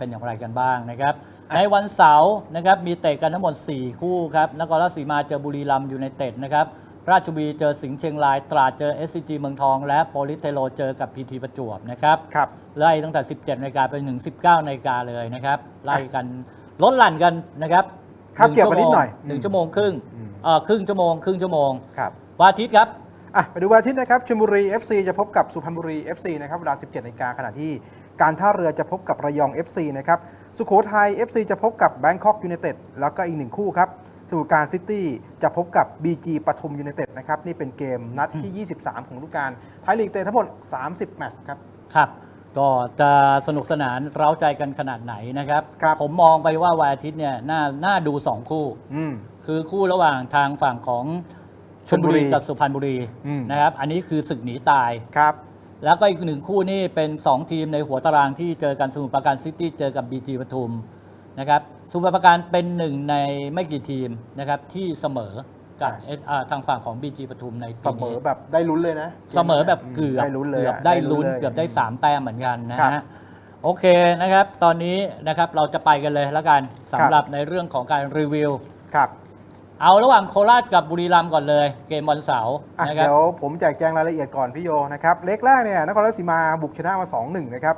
เป็นอย่างไรกันบ้างนะครับ ในวันเสาร์นะครับมีเตะกันทั้งหมด 4 คู่ครับนครราชสีมาเจอบุรีรัมย์ยูไนเต็ดนะครับราชบุรีเจอสิงห์เชียงราย ตราดเจอ SCG เมืองทอง และโปลิสเทโลเจอกับพีทีประจวบนะครับครับไล่ตั้งแต่ 17นาฬิกาไปถึง 19นาฬิกาเลยนะครับไล่กันลดหลั่นกันนะครับครับงเกี่ยวกันนิดหน่อยหนึ่งชั่วโมงครึ่งอืมเอ่อครึ่งชั่วโมงครึ่งชั่วโมงครับวันอาทิตย์ครับอะไปดูวันอาทิตย์นะครับชลบุรี FC จะพบกับสุพรรณบุรี FC นะครับเวลา 17นาฬิกาขณะที่ การท่าเรือจะพบกับระยอง FC นะครับ สุโขทัย FC จะพบกับ Bangkok United แล้วก็อีกหนึ่งคู่ครับ สมุทรปราการซิตี้จะพบกับ BG ปทุมยูไนเต็ดนะครับ นี่เป็นเกมนัดที่ 23 ของฤดูกาลไทยลีกเตะทั้งหมด 30 แมตช์ครับ ครับ ก็จะสนุกสนานเร้าใจกันขนาดไหนนะครับ ครับผมมองไปว่าวันอาทิตย์เนี่ยน่าน่าดู 2 คู่ อืม คือคู่ระหว่างทางฝั่งของชลบุรีชลบุรีกับสุพรรณบุรีอืม นะครับ อันนี้คือศึกหนีตาย ครับ แล้วก็อีกหนึ่งคู่นี่เป็น 2 ทีมในหัวตารางที่เจอกันสมุทรปราการซิตี้เจอกับ BG ปทุมนะครับสมุทรปราการเป็นหนึ่งในไม่กี่ทีมนะครับที่เสมอกับใช่เอสอ่าทางฝั่งของ BG ปทุมในเสปีมนี้อแบบได้ลุ้นเลยนะเสมอแบบเกือบได้ลุ้นเลยเกือบอะได้ลุ้นลยเกือบได้ 3 แต้มเหมือนกันนะครัฮะบโอเคนะครับ ตอนนี้นะครับเราจะไปกันเลยแล้วกันสำหรับในเรื่องของการรีวิว ครับ เอาระหว่างโคราชกับบุรีรัมย์ก่อนเลย เกมวันเสาร์อะนะครับ เดี๋ยวผมแจกแจงรายละเอียดก่อนพี่โยนะครับเล็กแรกเนี่ยนครราชสีมาบุกชนะมา 2-1 นะครับ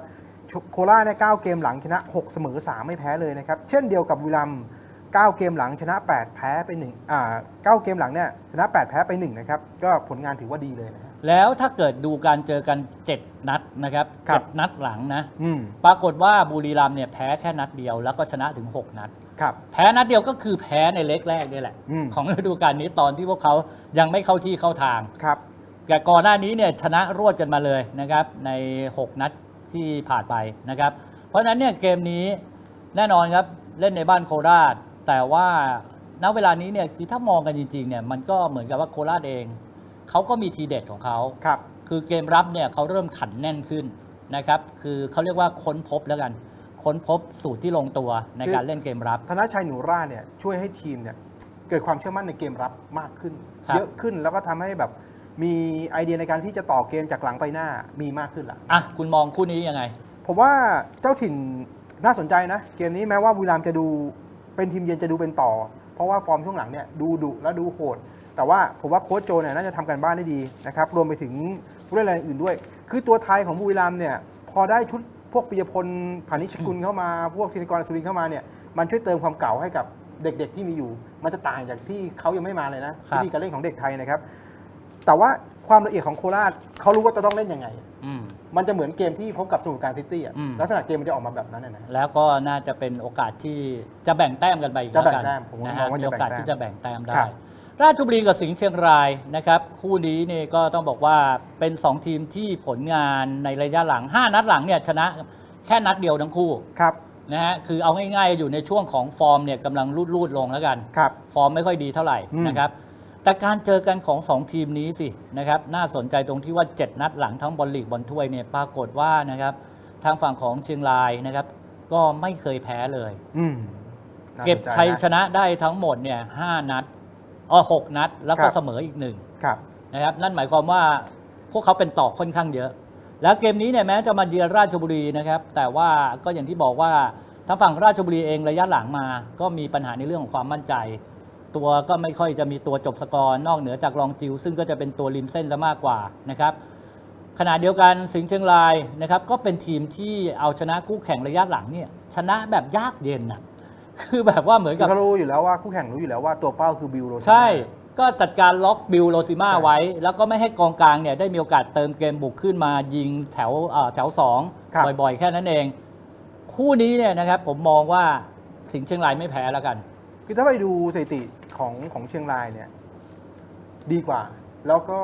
ชโคราชเนี่ย9เกมหลังชนะ 6 เสมอ 3 ไม่แพ้เลยนะครับเช่นเดียวกับบุรีรัมย์9เกมหลังชนะ 8 แพ้ไป1อ่า9เกมหลังเนี่ยชนะ 8 แพ้ไป1นะครับก็ผลงานถือว่าดีเลยนะฮะ แล้วถ้าเกิดดูการเจอกัน 7 นัดนะครับครับ เจ็ดนัดหลังนะ อืมปรากฏว่าบุรีรัมย์เนี่ยแพ้แค่นัดเดียวแล้วก็ชนะถึง 6 นัด ครับ แพ้นัดเดียวก็คือแพ้ในเล็กแรกนี่แหละ อืม ของฤดูกาลนี้ตอนที่พวกเขายังไม่เข้าที่เข้าทาง ครับ แต่ก่อนหน้านี้เนี่ยชนะรวดกันมาเลยนะครับใน 6 นัดที่ผ่านไปนะครับ เพราะฉะนั้นเนี่ยเกมนี้แน่นอนครับเล่นในบ้านโคราช แต่ว่าณเวลานี้เนี่ยคือถ้ามองกันจริงๆเนี่ยมันก็เหมือนกับว่าโคราชเอง เขาก็มีทีเด็ดของเขาครับคือเกมรับเนี่ยเขาเริ่มขันแน่นขึ้นนะครับ คือเขาเรียกว่าค้นพบแล้วกัน ค้นพบสูตรที่ลงตัวในการเล่นเกมรับ ธนชัยหนูร่าเนี่ยช่วยให้ทีมเนี่ยเกิดความเชื่อมั่นในเกมรับมากขึ้น ครับ เยอะขึ้นแล้วก็ทำให้แบบมีไอเดียในการที่จะต่อเกมจากหลังไปหน้ามีมากขึ้นละอะคุณมองคู่นี้ยังไง ผมว่าเจ้าถิ่นน่าสนใจนะ เกมนี้แม้ว่าบุรีรัมย์จะดูเป็นทีมเยือนจะดูเป็นต่อ เพราะว่าฟอร์มช่วงหลังเนี่ยดูดุและดูโหด แต่ว่าผมว่าโค้ชโจเนี่ยน่าจะทำการบ้านได้ดีนะครับรวมไปถึงผู้เล่นรายอื่นด้วย คือตัวไทยของบุรีรัมย์เนี่ยพอได้ชุดพวกปิยพลพานิชกุลเข้ามา พวกธินกรสุรินทร์เข้ามาเนี่ยมันช่วยเติมความเก่าให้กับเด็กๆที่มีอยู่ มันจะต่างจากที่เขายังไม่มาเลยนะครับวิธีการเล่นของเด็กไทยนะครับ แต่ว่าความละเอียดของโคราชเขารู้ว่าจะต้องเล่นยังไงอื มมันจะเหมือนเกมที่พบกับสมุทรปราการซิตี้อะอืม ลักษณะเกมมันจะออกมาแบบนั้นนะนะ แล้วก็น่าจะเป็นโอกาสที่จะแบ่งแต้มกันไปอีกจะแล้วแบ่งกันแต้มผมนะมฮะองว่ามีจะโอแบ่งกาสแต้มที่จะแบ่งแต้มได้ ครับ ราชบุรีกับสิงห์เชียงรายนะครับ คู่นี้นี่ก็ต้องบอกว่าเป็น 2 ทีมที่ผลงานในระยะหลัง 5 นัดหลังเนี่ยชนะแค่นัดเดียวทั้งคู่ครับนะฮะคือเอาง่ายๆอยู่ในช่วงของฟอร์มเนี่ยกำลังรูดๆลงแล้วกัน ครับ ฟอร์มไม่ค่อยดีเท่าไหร่อืมนะครับ แต่การเจอกันของ 2 ทีมนี้สินะครับน่าสนใจตรงที่ว่า 7 นัดหลังทั้งบอลลีกบอลถ้วยเนี่ยปรากฏว่านะครับทางฝั่งของเชียงรายนะครับก็ไม่เคยแพ้เลย อืมน่าเก็บสนใจชัยนะชนะได้ทั้งหมดเนี่ยห้านัดอ๋อหกนัด แล้วก็ครับ เสมออีกหนึ่ง ครับนะครับนั่นหมายความว่าพวกเขาเป็นต่อค่อนข้างเยอะ แล้วเกมนี้เนี่ยแม้จะมาเยือนราชบุรีนะครับ แต่ว่าก็อย่างที่บอกว่าทางฝั่งราชบุรีเองระยะหลังมา ก็มีปัญหาในเรื่องของความมั่นใจ ตัวก็ไม่ค่อยจะมีตัวจบสกอร์นอกเหนือจากรองจิว ซึ่งก็จะเป็นตัวริมเส้นซะมากกว่านะครับขณะเดียวกันสิงห์เชียงรายนะครับก็เป็นทีมที่เอาชนะคู่แข่งระยะหลังเนี่ยชนะแบบยากเย็นอะคือแบบว่าเหมือนคืกัอบเขารู้อยู่แล้วว่าคู่แข่งรู้อยู่แล้วว่าตัวเป้าคือบิลโรซิมาใช่ ก็จัดการล็อกบิลโรซิมาใช่ไว้ แล้วก็ไม่ให้กองกลางเนี่ยได้มีโอกาสเติมเกมบุกขึ้นมายิงแถวเอ่อแถวสองครับบ่อยๆ แค่นั้นเอง คู่นี้เนี่ยนะครับผมมองว่าสิงห์เชียงรายไม่แพ้แล้วกัน คือถ้าไปดูสถิติของของเชียงรายเนี่ยดีกว่า แล้วก็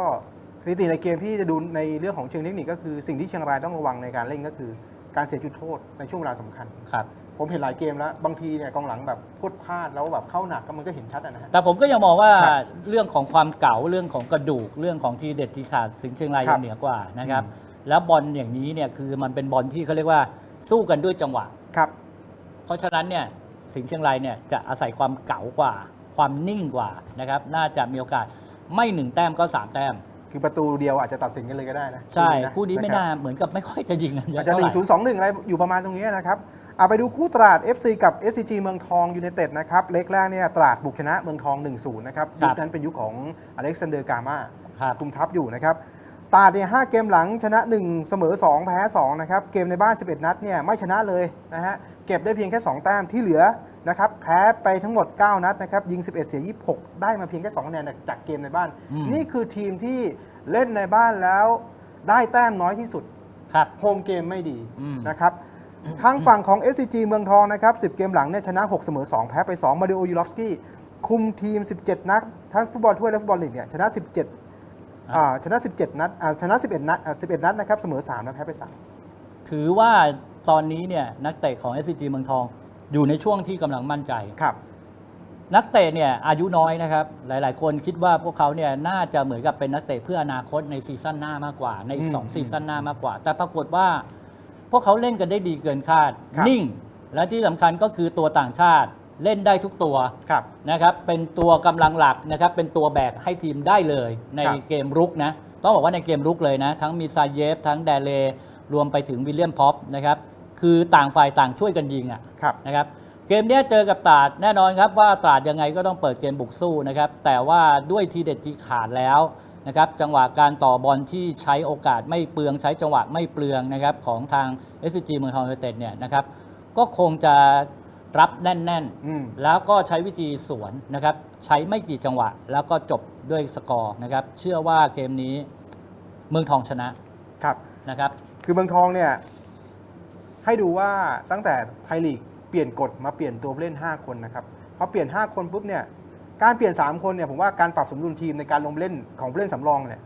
สถิติในเกมที่จะดูในเรื่องของเชิงเทคนิคก็คือสิ่งที่เชียงรายต้องระวังในการเล่นก็คือ การเสียจุดโทษในช่วงเวลาสำคัญครับผมเห็นหลายเกมแล้ว บางทีเนี่ยกองหลังแบบพลดพลาดแล้วแบบเข้าหนักก็มันก็เห็นชัดอะนะฮะแต่ผมก็ยังมองว่าครับเรื่องของความเก่าเรื่องของกระดูกเรื่องของทีเด็ดทีขาดสิงห์เชียงรายครัยับงเหนือกว่านะครับอืมแล้วบอลอย่างนี้เนี่ยคือมันเป็นบอลที่เขาเรียกว่าสู้กันด้วยจังหวะครับ เพราะฉะนั้นเนี่ย สิงห์เชียงรายเนี่ยจะอาศัยความเก๋ากว่า ความนิ่งกว่านะครับน่าจะมีโอกาสไม่หนึ่งแต้มก็สามแต้ม คือประตูเดียวอาจจะตัดสินกันเลยก็ได้นะใช่ะคู่นี้ไม่ะรับน่าเหมือนกับไม่ค่อยจะยิงกันเยอาอะจจะหเท่าไหนึ่ร่งศูนย์สองหนึ่งอะไรอยู่ประมาณตรงนี้นะครับเอาไปดูคู่ตราด FC กับ SCG เมืองทองยูไนเต็ดนะครับเล็กแรกเนี่ยตราดบุกชนะเมืองทอง 1-0นะครับครัยุบคนั้นเป็นยุคของอเล็กซานเดอร์กามา ครับ คุมทัพอยู่นะครับ ตราดเนี่ย5เกมหลังชนะ 1 เสมอ 2 แพ้ 2 นะครับ เกมในบ้าน 11 นัดเนี่ยไม่ชนะเลยนะฮะ เก็บได้เพียงแค่ 2 แต้มที่เหลือนะครับแพ้ไปทั้งหมด 9 นัดนะครับยิง 11 เสีย 26 ได้มาเพียงแค่2คะแนนจากเกมในบ้านอืมนี่คือทีมที่เล่นในบ้านแล้วได้แต้มน้อยที่สุดครับโฮมเกมไม่ดีอืมนะครับทางฝั่งของ SCG เมืองทองนะครับ 10 เกมหลังเนี่ยชนะ 6 เสมอ 2 แพ้ไป 2 มาริโอยูรอฟสกี้คุมทีม 17 นัดทั้งฟุตบอลถ้วยและฟุตบอลลีกเนี่ยชนะ 17อ่าชนะ 17 นัดอ่าชนะ 11 นัดอ่า11 นัดนะครับ เสมอ3แล้วแพ้ไปถือว่า ตอนนี้เนี่ยนักเตะของ SCG เมืองทองอยู่ในช่วงที่กำลังมั่นใจ3ครับ นักเตะเนี่ยอายุน้อยนะครับ หลายๆ คนคิดว่าพวกเขาเนี่ยน่าจะเหมือนกับเป็นนักเตะเพื่ออนาคตในซีซั่นหน้ามากกว่า ในอีกอืมสองซีซั่นหน้ามากกว่า แต่ปรากฏว่า พวกเขาเล่นกันได้ดีเกินคาด ครับ นิ่ง และที่สำคัญก็คือตัวต่างชาติเล่นได้ทุกตัว ครับ นะครับเป็นตัวกำลังหลักนะครับเป็นตัวแบกให้ทีมได้เลยในครับเกมรุกนะต้องบอกว่าในเกมรุกเลยนะ ทั้งมีซาเยฟ ทั้งแดเลรวมไปถึงวิลเลียมพ็อปนะครับ คือต่างฝ่ายต่างช่วยกันยิงอะครับนะครับเกมเนี้ยเจอกับตราดแน่นอนครับว่าตราดยังไงก็ต้องเปิดเกมบุกสู้นะครับแต่ว่าด้วยทีเด็ดที่ขาดแล้วนะครับจังหวะการต่อบอลที่ใช้โอกาสไม่เปลืองใช้จังหวะไม่เปลืองนะครับของทาง s อ g เมืองทองยูไนเต็ดเนี่ยนะครับก็คงจะรับแน่นอืมๆแล้วก็ใช้วิธีสวนนะครับใช้ไม่กี่จังหวะ แล้วก็จบด้วยสกอร์นะครับเชื่อว่าเกมนี้เมืองทองชนะครับนะครับคือเมืองทองเนี่ย ให้ดูว่าตั้งแต่ไทยลีกเปลี่ยนกฎมาเปลี่ยนตัวผู้เล่น 5 คนนะครับพอเปลี่ยน 5 คนปุ๊บเนี่ยการเปลี่ยน 3 คนเนี่ยผมว่าการปรับสมดุลทีมในการลงเล่นของผู้เล่นสำรองเนี่ย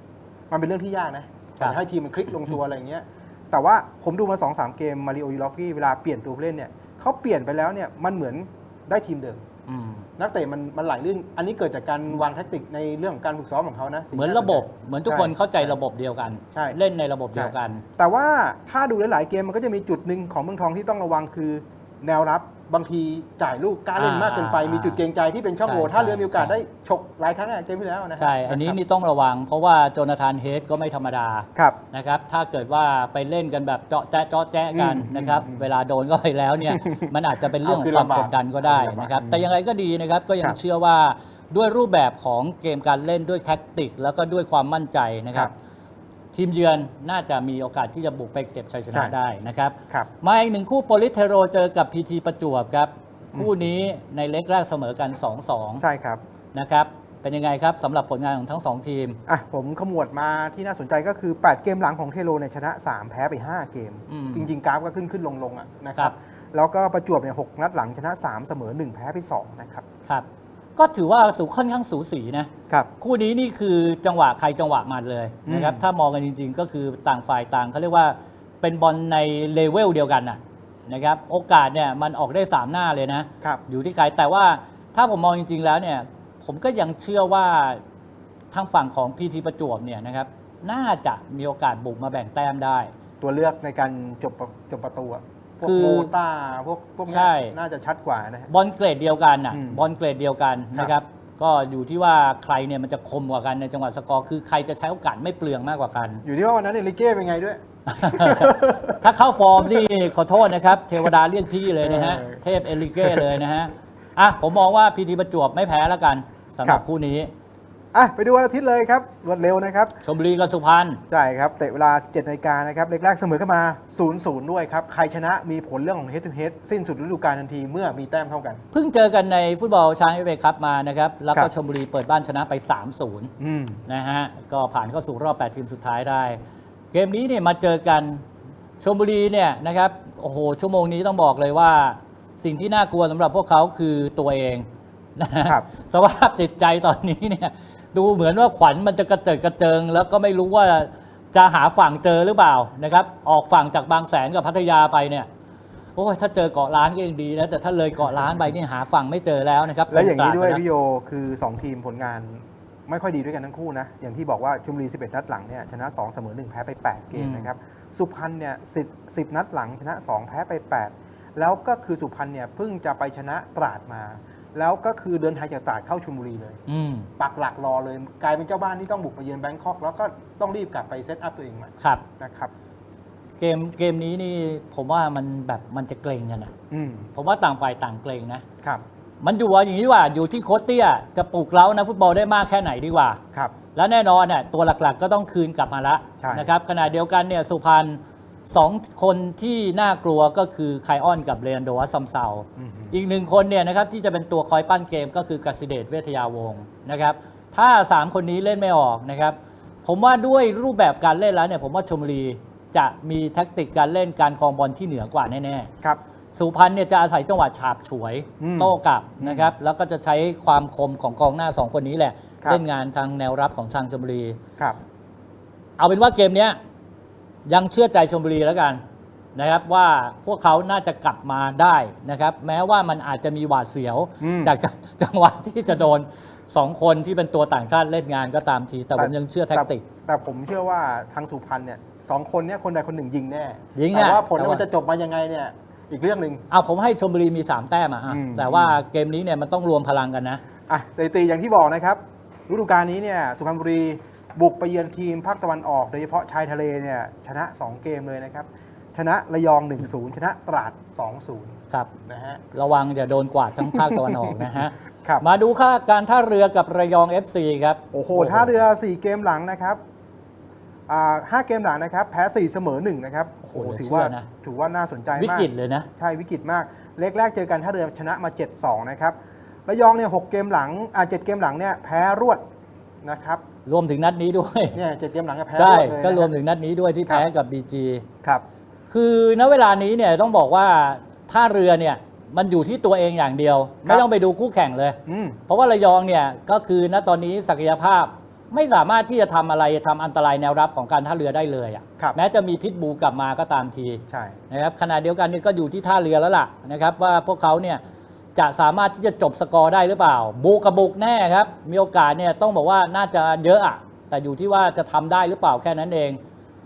มันเป็นเรื่องที่ยากนะครับจะให้ทีมมันคลิกลงตัวอะไรอย่างเงี้ยแต่ว่าผมดูมา2อสเกมมาริโอยูรอฟกี้เวลาเปลี่ยนตัวผู้เล่นเนี่ยเขาเปลี่ยนไปแล้วเนี่ยมันเหมือนได้ทีมเดิมอืม นักเตะมันมันไหลลื่น อันนี้เกิดจากการวางแทคติกในเรื่องของการฝึกซ้อมของเขานะสิ่งเหมือนที่าระบบสใจเหมือนทุกคนเข้าใจระบบเดียวกันใช่เล่นในระบบเดียวกัน แต่ว่าถ้าดูหลายๆเกมมันก็จะมีจุดหนึ่งของเมืองทองที่ต้องระวังคือแนวรับ บางทีจ่ายลูกกล้าเล่นมากเกินไปอ่ามีมีจุดเกรงใจที่เป็นช่องโหว่ใช่ถ้าเรือมีโอกาสใช่ได้ฉกหลายครั้งอะเกมที่แล้วนะใช่ อันนี้นี่ต้องระวัง เพราะว่าโจนาธานเฮดก็ไม่ธรรมดาครับนะครับ ถ้าเกิดว่าไปเล่นกันแบบเจาะแจ๊ะเจาะแจ๊ะกันอืมนะครับอืมเวลาโดนก็ไปแล้วเนี่ยมันอาจจะเป็นเรื่องของเอาคืนความลำบากกดดันก็ได้เอาคืนลำบากนะครับอืมแต่อย่างไรก็ดีนะครับก็ยัคงรับเชื่อว่าด้วยรูปแบบของเกมการเล่นด้วยแท็กติก แล้วก็ด้วยความมั่นใจนะครับ ทีมเยือนน่าจะมีโอกาสที่จะบุกไปเก็บชัยชนะใช่ ได้นะครับ ครับ มาอีกหนึ่งคู่โปลิสเทโรเจอกับพีทีประจวบครับ คู่นี้ในเล็กแรกเสมอกัน2-2ใช่ครับนะครับ เป็นยังไงครับสำหรับผลงานของทั้งสองทีม อะผมขมวดมาที่น่าสนใจก็คือ 8 เกมหลังของเทโลเนี่ยชนะ 3 แพ้ไป 5 เกม อืมจริง ๆ กราฟก็ขึ้นขึ้นลงลงๆอะนะคครัรับ บ แล้วก็ประจวบเนี่ยหกนัดหลังชนะ 3 เสมอ 1 แพ้ไป 2 นะครับ ครับ ก็ถือว่าสูค่อนข้างสูสีนะครับ คู่นี้นี่คือจังหวะใครจังหวะมันเลยนะครับอืม ถ้ามองกันจริง ๆ ก็คือต่างฝ่ายต่างเขาเรียกว่าเป็นบอลในเลเวลเดียวกันน่ะนะครับโอกาสเนี่ยมันออกได้ 3 หน้าเลยนะ ครับ อยู่ที่ใครแต่ว่าถ้าผมมองจริง ๆ แล้วเนี่ยผมก็ยังเชื่อว่าทางฝั่งของพีทีประจวบเนี่ยนะครับน่าจะมีโอกาสบุกมาแบ่งแต้มได้ ตัวเลือกในการจบประจบประตูอะ พวกคือ โมต้าพวกพวกเนี้ใช่ยน่าจะชัดกว่านะฮะ บอลเกรดเดียวกันอะอืมบอลเกรดเดียวกันนะครับ ก็อยู่ที่ว่าใครเนี่ยมันจะคมกว่ากันในจังหวะสกอร์คือใครจะใช้โอกาสไม่เปลืองมากกว่ากัน อยู่ที่ว่าวันนั้นเอลิเก้เป็นไงด้วย ถ้าเข้าฟอร์มนี่ขอโทษนะครับ เทวดาเรียกพี่เลยนะฮะ เออเทพเอลิเก้เลยนะฮะอะผมมองว่าพีทีประจวบไม่แพ้แล้วกันสำหรับครับ คู่นี้ อะไปดูวันอาทิตย์เลยครับรวดเร็วนะครับชมบุรีกับสุพรรณใช่ครับเตะเวลา 17นาฬิกานะครับเล็กแรกเสมอกันมา 0-0 ด้วยครับ ใครชนะมีผลเรื่องของ head to head สิ้นสุดฤดูกาลทันทีเมื่อมีแต้มเท่ากัน เพิ่งเจอกันในฟุตบอลช้างเอเวคัพมานะครับ แล้วครัก็บชมบุรีเปิดบ้านชนะไป 3-0 อืม นะฮะ ก็ผ่านเข้าสู่รอบ 8 ทีมสุดท้ายได้ เกมนี้เนี่ยมาเจอกันชมบุรีเนี่ยนะครับ โอ้โห ชั่วโมงนี้ต้องบอกเลยว่า สิ่งที่น่ากลัวสำหรับพวกเขาคือตัวเองนะฮะครับ สภาพจิตใจตอนนี้เนี่ย ดูเหมือนว่าขวัญมันจะกระเจิดกระเจิง แล้วก็ไม่รู้ว่าจะหาฝั่งเจอหรือเปล่านะครับ ออกฝั่งจากบางแสนกับพัทยาไปเนี่ยโอ้ยถ้าเจอเกาะล้านก็ยังดีนะแต่ถ้าเลยเกาะล้านไปนี่หาฝั่งไม่เจอแล้วนะครับและอย่างนี้เป็ด้วยตรพี่โยคือ 2 ทีมผลงานไม่ค่อยดีด้วยกันทั้งคู่นะ อย่างที่บอกว่าชมบุรี 11 นัดหลังเนี่ยชนะ 2 เสมอ 1 แพ้ไป 8 เกมนะครับ สุพรรณเนี่ย10 10 นัดหลังชนะ 2 แพ้ไป 8 แล้วก็คือสุพรรณเนี่ยเพิ่งจะไปชนะตราดมา แล้วก็คือเดินทางจากตราดเข้าชลบุรีเลย อืมปักหลักรอเลย กลายเป็นเจ้าบ้านที่ต้องบุกมาเยือนแบงคอกแล้วก็ต้องรีบกลับไปเซตอัพตัวเองใหม่ครับ นะครับ เกมเกมนี้นี่ผมว่ามันแบบมันจะเกรงกันอะอืมผมว่าต่างฝ่ายต่างเกรงนะ ครับมันอยู่ว่าอย่างนี้ดีกว่าอยู่ที่โค้ชเตี้ยจะปลุกเร้านะฟุตบอลได้มากแค่ไหนดีกว่า ครับ แล้วแน่นอนเนี่ยตัวหลักๆก็ต้องคืนกลับมาละใช่ นะครับขณะเดียวกันเนี่ยสุพรรณ สองคนที่น่ากลัวก็คือไคออนกับเรนโดวัสซัมเซาอืมอีกหนึ่งคนเนี่ยนะครับที่จะเป็นตัวคอยปั้นเกมก็คือกสิเดชเวทยาวงศ์นะครับ ถ้า 3 คนนี้เล่นไม่ออกนะครับ ผมว่าด้วยรูปแบบการเล่นแล้วเนี่ยผมว่าชมบุรีจะมีแท็กติกการเล่นการครองบอลที่เหนือกว่าแน่ๆครับสุพรรณเนี่ยจะอาศัยจังหวะฉาบฉวยอืมโต้กลับนะครับ แล้วก็จะใช้ความคมของกองหน้า 2 คนนี้แหละครับเล่นงานทางแนวรับของทางชมบุรีครับ เอาเป็นว่าเกมเนี้ย ยังเชื่อใจชมบุรีแล้วกันนะครับว่าพวกเขาน่าจะกลับมาได้นะครับ แม้ว่ามันอาจจะมีหวาดเสียวอืม จากจังหวะที่จะโดน2คนที่เป็นตัวต่างชาติเล่นงานก็ตามที แต่ผมยังเชื่อแท็กติกแต่ผมเชื่อว่าทางสุพรรณเนี่ยสองคนเนี่ยคนใดคนหนึ่งยิงแน่ยิงแต่อะว่าผลแต่ว่ามัมันจะจบมายังไงเนี่ยอีกเรื่องหนึ่ง เอาผมให้ชมบุรีมี 3 แต้มอะอะอืม แต่ว่าเกมนี้เนี่ยมันต้องรวมพลังกันนะ อะสถิติอย่างที่บอกนะครับฤดูกาลนี้เนี่ยสุพรรณบุรี บุกไปเยือนทีมภาคตะวันออก โดยเฉพาะชายทะเลเนี่ยชนะ 2 เกมเลยนะครับ ชนะระยอง 1-0 ชนะตราด 2-0 ครับนะฮะระวังอย่าโดนกวาดทั้งภาคตะวันออกนะฮะครับมาดูค่าการท่าเรือกับระยอง FC ครับโอ้โหท่าเรือ 4 เกมหลังนะครับอ่าห้าเกมหลังนะครับแพ้ 4 เสมอ1นะครับโอ้โหถือเหลือว่าเชื่อนะถือว่าน่าสนใจวิมากกฤตเลยนะ ใช่วิกฤตมาก เล็กแรกเจอกันท่าเรือชนะมา 7-2 นะครับระยองเนี่ยหกเกมหลังอ่าเจ็ดเกมหลังเนี่ยแพ้รวดนะครับ รวมถึงนัดนี้ด้วยเนี่ยเจ็ดเกมหลังก็แพ้ใช่รวดเลยก็รวมนะถึงนัดนี้ด้วยที่ครับแพ้กับ BG ครับ คือณเวลานี้เนี่ยต้องบอกว่าท่าเรือเนี่ยมันอยู่ที่ตัวเองอย่างเดียว ไม่ต้องไปดูคู่แข่งเลย อืม เพราะว่าระยองเนี่ยก็คือณตอนนี้ศักยภาพไม่สามารถที่จะทำอะไรทำอันตรายแนวรับของการท่าเรือได้เลยอะครับ แม้จะมีพิษบูกลับมาก็ตามที ใช่ นะครับขณะเดียวกันนี่ก็อยู่ที่ท่าเรือแล้วล่ะนะครับว่าพวกเขาเนี่ย จะสามารถที่จะจบสกอร์ได้หรือเปล่า บุกกับบุกแน่ครับ มีโอกาสเนี่ยต้องบอกว่าน่าจะเยอะอะแต่อยู่ที่ว่าจะทำได้หรือเปล่าแค่นั้นเอง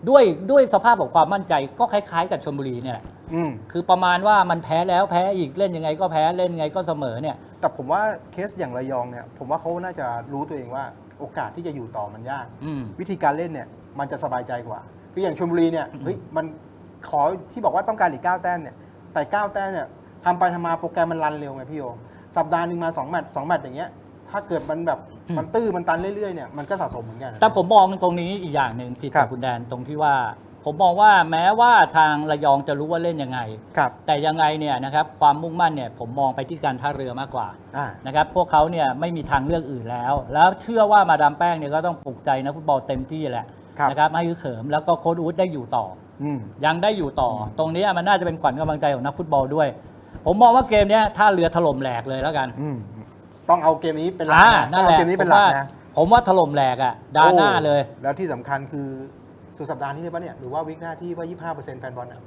ด้วยด้วยสภาพของความมั่นใจก็คล้ายๆ กับชลบุรีเนี่ยแหละอืมคือประมาณว่ามันแพ้แล้วแพ้อีกเล่นยังไงก็แพ้เล่นยังไงก็เสมอเนี่ย แต่ผมว่าเคสอย่างระยองเนี่ย ผมว่าเขาน่าจะรู้ตัวเองว่าโอกาสที่จะอยู่ต่อมันยากอืมวิธีการเล่นเนี่ย มันจะสบายใจกว่าคืออย่างชลบุรีเนี่ยเฮ้ยมันขอที่บอกว่าต้องการอีก9แต้มเนี่ยแต่9แต้มเนี่ย ทำไปทำมาโปรแกรมมันรันเร็วไงพี่โยสัปดาห์หนึ่งมา2แมตช์2แมตช์อย่างเงี้ยถ้าเกิดมันแบบมันตื้อมันตันเรื่อยๆเนี่ยมันก็สะสมเหมือนกันแต่ผมมองตรงนี้อีกอย่างหนึ่งผิดครักับบคุณแดนตรงที่ว่า ผมมองว่าแม้ว่าทางระยองจะรู้ว่าเล่นยังไงครับแต่ยังไงเนี่ยนะครับความมุ่งมั่นเนี่ยผมมองไปที่การท่าเรือมากกว่าอ่านะครับพวกเขาเนี่ยไม่มีทางเลือกอื่นแล้ว แล้วเชื่อว่ามาดามแป้งเนี่ยก็ต้องปลุกใจนักฟุตบอลเต็มที่แหละครับนะครับให้คือเขิมแล้วก็โค้ดอู๊ดได้อยู่ต่ออืมยังได้อยู่ต่อ ตรงนี้มันน่าจะเป็นขวัญกำลังใจของนักฟุตบอลด้วย ผมมองว่าเกมเนี้ยท่าเรือถล่มแหลกเลยแล้วกันอืมต้องเอาเกมนี้เป็นหลักอ่านะนั่นต้องแหละเอาเกมนี้ผเป็นมหลักว่านะผมว่าถล่มแหลกอะดาหน้าเลย โอ้แล้วที่สำคัญคือสุดสัปดาห์นี้เลยปะเนี่ย หรือว่าวิกหน้าที่ว่า 25%แฟนบอลอะ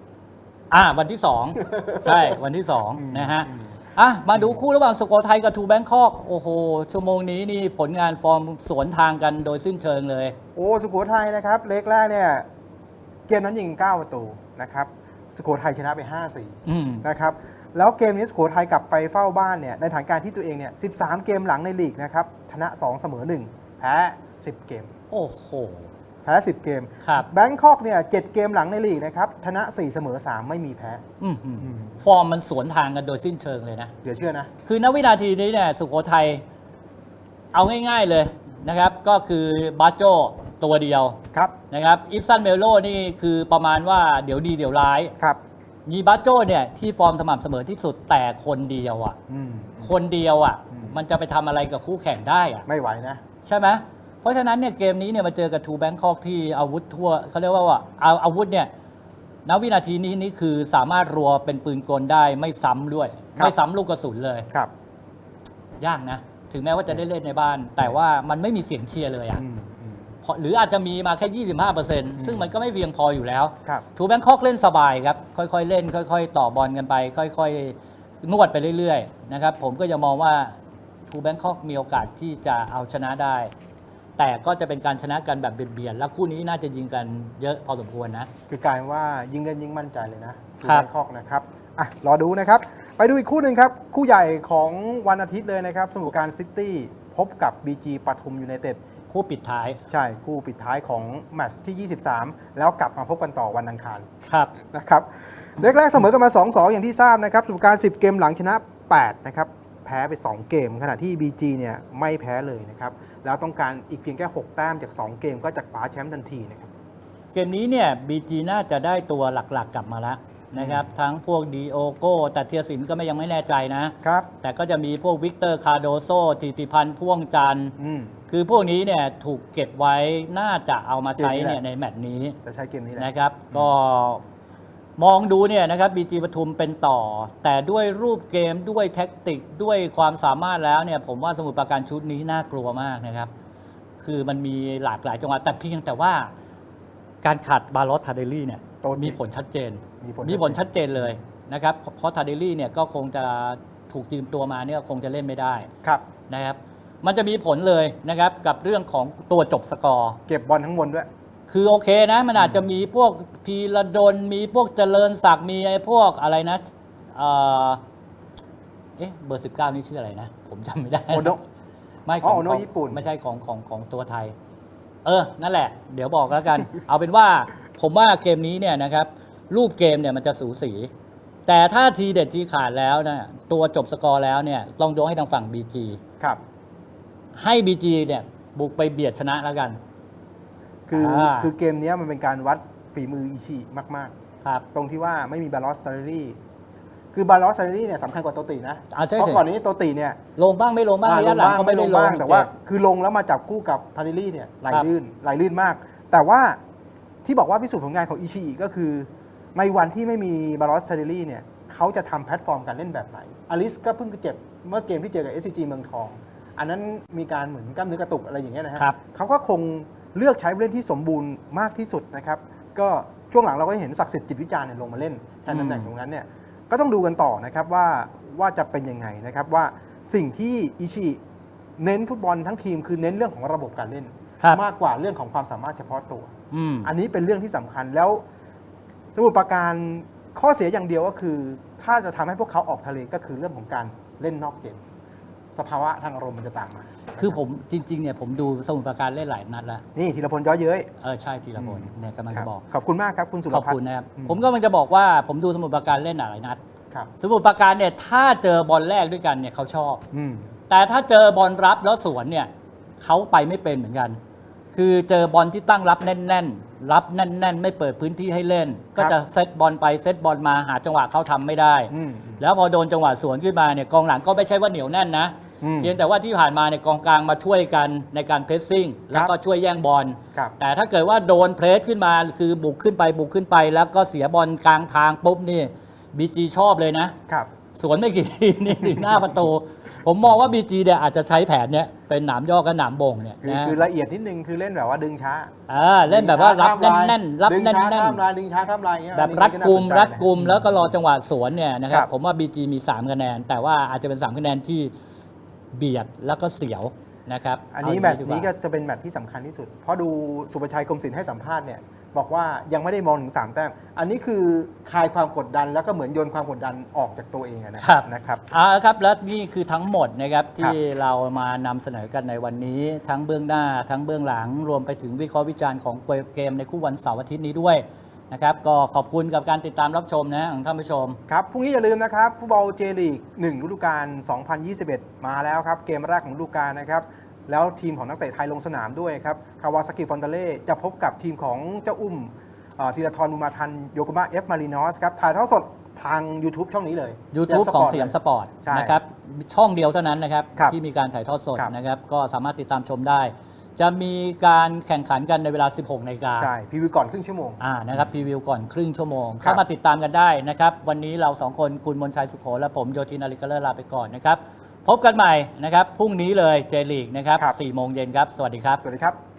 อ่าวันที่2ใช่วันที่อืม2นะฮะอืม อะมาดูคู่ระหว่างสุโขทัยกับทูแบงคอกโอ้โห ชั่วโมงนี้นี่ผลงานฟอร์มสวนทางกันโดยสิ้นเชิงเลย โอ้สุโขทัยนะครับ เล็กแรกเนี่ย เกมนั้นยิง 9 ประตูนะครับ สุโขทัยชนะไป 5-4 อืม นะครับ แล้วเกมนี้สุโขทัยกลับไปเฝ้าบ้านเนี่ยในฐานการที่ตัวเองเนี่ย 13 เกมหลังในลีกนะครับ ชนะ 2 เสมอ 1 แพ้ 10 เกม โอ้โห แพ้ 10 เกม ครับแบงคอกเนี่ย7เกมหลังในลีกนะครับ ชนะ 4 เสมอ 3 ไม่มีแพ้ อืมอืมอืมฟอร์มมันสวนทางกันโดยสิ้นเชิงเลยนะ เดี๋ยวเชื่อนะ คือณวินาทีนี้เนี่ยสุโขทัยเอาง่ายๆเลยนะครับ ก็คือบาโจตัวเดียวครับ นะครับ อิฟซันเมโลนี่คือประมาณว่าเดี๋ยวดีเดี๋ยวร้าย ครับ มีบาโจเนี่ยที่ฟอร์มสม่ำเสมอที่สุดแต่คนเดียวอะ อืม คนเดียวอะ อืม มันจะไปทำอะไรกับคู่แข่งได้อะ ไม่ไหวนะ ใช่ไหมเพราะฉะนั้นเนี่ยเกมนี้เนี่ยมาเจอกับทูแบงคอกที่อาวุธทั่วเขาเรียกว่าว่าเอาอาวุธเนี่ยณวินาทีนี้นี่คือสามารถรัวเป็นปืนกลได้ไม่ซ้ำด้วย ครับ ไม่ซ้ำลูกกระสุนเลย ครับ ยากนะ ถึงแม้ว่าจะได้เล่นในบ้าน แต่ว่ามันไม่มีเสียงเชียร์เลยอะอืมอืมเพราะหรืออาจจะมีมาแค่ 25%ซึ่งมันก็ไม่เพียงพออยู่แล้ว ครับ ทูแบงคอกเล่นสบายครับ ค่อยๆเล่น ค่อยๆ ต่อบอลกันไป ค่อยๆนวดไปเรื่อยๆนะครับผมก็จะมองว่าทูแบงคอกมีโอกาสที่จะเอาชนะได้ แต่ก็จะเป็นการชนะกันแบบเบียดๆแล้วคู่นี้น่าจะยิงกันเยอะพอสมควรนะ คือกลายเป็นว่ายิ่งเล่นยิ่งมั่นใจเลยนะครับแบงคอกนะครับอะรอดูนะครับ ไปดูอีกคู่หนึ่งครับ คู่ใหญ่ของวันอาทิตย์เลยนะครับ สมุทรปราการซิตี้พบกับ BG ปทุมยูไนเต็ด คู่ปิดท้าย ใช่คู่ปิดท้ายของแมตช์ที่ 23 แล้วกลับมาพบกันต่อวันอังคารครับนะครับเล็กแรกเสมอกันมา 2-2 อย่างที่ทราบนะครับสรุปการ 10 เกมหลังชนะ 8 นะครับ แพ้ไป 2 เกม ขณะที่ BG เนี่ยไม่แพ้เลยนะครับ แล้วต้องการอีกเพียงแค่ 6 แต้มจาก 2 เกมก็จะคว้าแชมป์ทันทีนะครับ เกมนี้เนี่ย BG น่าจะได้ตัวหลักๆกลับมาแล้ว นะครับทั้งพวกดีโอโกแต่เทียสินก็ไม่ยังไม่แน่ใจนะครับ แต่ก็จะมีพวกวิกเตอร์คาโดโซทิติพันธ์พ่วงจันทร์อืม คือพวกนี้เนี่ยถูกเก็บไว้น่าจะเอามาใช้เกมนี้แหละเนี่ยในแมตช์นี้จะใช้เกมนี้แหละ นะครับ ก็มองดูเนี่ยนะครับบีจีปทุมเป็นต่อ แต่ด้วยรูปเกมด้วยแท็กติกด้วยความสามารถแล้วเนี่ยผมว่าสมุทรปราการชุดนี้น่ากลัวมากนะครับ คือมันมีหลากหลายจังหวะแต่เพียงแต่ว่า การขาดบาลอสทาเดลลี่เนี่ยโตติ มีผลชัดเจน มีผลมีผลชัดเจนเลยนะครับเพราะทาเดลลี่เนี่ยก็คงจะถูกยืมตัวมาเนี่ยคงจะเล่นไม่ได้ครับนะครับ มันจะมีผลเลยนะครับกับเรื่องของตัวจบสกอร์ เก็บบอลทั้งบนด้วย คือโอเคนะ มันอาจจะมีพวกพีระดนมีพวกเจริญศักดิ์มีไอ้พวกอะไรนะเอ่อเอ๊ะเบอร์สิบเก้านี่ชื่ออะไรนะ ผมจำไม่ได้โอโนะไม่อ๋ขอองโอโนะของญี่ปุ่นไม่ใช่ของของของตัวไทย เออ นั่นแหละ เดี๋ยวบอกแล้วกัน เอาเป็นว่าผมว่าเกมนี้เนี่ยนะครับ รูปเกมเนี่ยมันจะสูสี แต่ถ้าทีเด็ดทีขาดแล้วนะตัวจบสกอร์แล้วเนี่ยต้องยกให้ทางฝั่ง BG ครับ ให้ BG เนี่ยบุกไปเบียดชนะแล้วกัน คืออา คือเกมเนี้ยมันเป็นการวัดฝีมืออิชิมาก ครับ ๆ ตรงที่ว่าไม่มีบาลอสซารีรี่คือบาลอสซารีรี่เนี่ยสำคัญกว่าโตตินะ อ่าใช่เพราะสิก่อนนี้โตติเนี่ยลงบ้างไม่ลงบ้างอ่าระยะหลังเขาไม่ได้ลงบ้างแต่ว่า เจคือลงแล้วมาจับคู่กับทาริลี่เนี่ยไหลครับ ลื่นไหลลื่นมาก แต่ว่าที่บอกว่าพิสูจน์ผลงานของอิชิก็คือ ในวันที่ไม่มีบาลอสทาริลี่เนี่ยเขาจะทำแพลตฟอร์มการเล่นแบบไหนอลิสก็เพิ่งเจ็บเมื่อเกมที่เจอกับ SCG เมืองทอง อันนั้นมีการเหมือนกล้ามเนื้อกระตุกอะไรอย่างเงี้ยนะฮะครับ เขาก็คงเลือกใช้ผู้เล่นที่สมบูรณ์มากที่สุดนะครับ ก็ช่วงหลังเราก็เห็นศักดิ์สิทธิ์จิตวิจารณ์เนี่ยลงมาเล่นแทนตำแหน่งตรงนั้นเนี่ย ก็ต้องดูกันต่อนะครับว่าว่าจะเป็นยังไงนะครับว่าสิ่งที่อิชิเน้นฟุตบอลทั้งทีมคือเน้นเรื่องของระบบการเล่น ครับ มากกว่าเรื่องของความสามารถเฉพาะตัว อืม อันนี้เป็นเรื่องที่สำคัญแล้ว สมุทรปราการข้อเสียอย่างเดียวก็คือ ถ้าจะทำให้พวกเขาออกทะเลก็คือเรื่องของการเล่นนอกเกม สภาวะทางอารมณ์มันจะตามมา คือผมจริงๆเนี่ยผมดูสมุทรปราการเล่นหลายนัดแล้ว นี่ธีรพลย้อเย้ยเออใช่ทีละพลอืมเนี่ยกำลังครัจะบบอก ขอบคุณมากครับคุณสุรขอบพัฒคุณน์นะครับอืมผมก็กำลังจะบอกว่าผมดูสมุทรปราการเล่นหลายนัดครับสมุทรปราการเนี่ยถ้าเจอบอลแรกด้วยกันเนี่ยเขาชอบอืมแต่ถ้าเจอบอลรับแล้วสวนเนี่ยเขาไปไม่เป็นเหมือนกัน คือเจอบอลที่ตั้งรับแน่น ๆ รับแน่น ๆ ไม่เปิดพื้นที่ให้เล่น ก็จะเซตบอลไปเซตบอลมาหาจังหวะเขาทำไม่ได้ อืม แล้วพอโดนจังหวะสวนขึ้นมาเนี่ยกองหลังก็ไม่ใช่ว่าเหนียวแน่นนะอืมเพียงแต่ว่าที่ผ่านมาเนี่ยกองกลางมาช่วยกันในการเพรสซิ่งแล้วก็ช่วยแย่งบอลครับ แต่ถ้าเกิดว่าโดนเพรสขึ้นมาคือบุกขึ้นไปบุกขึ้นไป แล้วก็เสียบอลกลางทางปุ๊บนี่บีจีชอบเลยนะ ครับ สวนไม่กี่ทีนี่ถึงหน้าประตู ผมมองว่าบีจีเนี่ยอาจจะใช้แผนเนี้ยเป็นหนามย่อกับหนามบ่งเนี่ยคือนะคือละเอียดนิดนึงคือเล่นแบบว่าดึงช้าอ่าเล่นแบบว่ารับแน่นๆรับดึงแน่ช้านข้ามๆลายดึงช้าข้ามลายอย่างเงี้ยแบบอันนี้รัดกุมน่าสนใจ รัดกุมนะแล้วก็รอจังหวะสวนเนี่ยนะครับครับ ผมว่า BG มี 3 คะแนน แต่ว่าอาจจะเป็น 3 คะแนนที่เบียดแล้วก็เสียวนะครับอันนี้เาแมตช์ดีว่า นี้ก็จะเป็นแมตช์ที่สำคัญที่สุด เพราะดูสุประชัยคมศิลป์ให้สัมภาษณ์เนี่ย บอกว่ายังไม่ได้มองถึง 3 แต้ม อันนี้คือคลายความกดดันแล้วก็เหมือนโยนความกดดันออกจากตัวเองอะนะครับนะครับเอาละครับแล้วนี่คือทั้งหมดนะครับครับที่เรามานำเสนอกันในวันนี้ ทั้งเบื้องหน้า ทั้งเบื้องหลัง รวมไปถึงวิเคราะห์วิจารณ์ของเกมในคู่วันเสาร์อาทิตย์นี้ด้วยนะครับก็ขอบคุณกับการติดตามรับชมนะของท่านผู้ชม ครับพรุ่งนี้อย่าลืมนะครับฟุตบอลเจลีก1ฤดูกาล2021 มาแล้วครับ เกมแรกของฤดูกาลนะครับ แล้วทีมของนักเตะไทยลงสนามด้วยครับคาวาซากิฟอนเตเล่จะพบกับทีมของเจ้าอุ้มเอ่อธีรทรบุญมาทันโยโกมาเอฟมารีนอสครับถ่ายทอดสดทาง YouTube ช่องนี้เลย YouTube ของสยามสปอร์ตใช่นะครับช่องเดียวเท่านั้นนะครับครับที่มีการถ่ายทอดสดครับนะครับ ก็สามารถติดตามชมได้ จะมีการแข่งขันกันในเวลา 16นาฬิกาใช่พีวีก่อนครึ่งชั่วโมงอ่านะครับพรีวิวก่อนครึ่งชั่วโมงครับเข้ามาติดตามกันได้นะครับ วันนี้เราสองคนคุณมนชัยสุโขและผมโยธินอาริกาเลอร์ลาไปก่อนนะครับ พบกันใหม่นะครับพรุ่งนี้เลยเจลีกนะครับครับ 4โมงเย็นครับ สวัสดีครับ สวัสดีครับ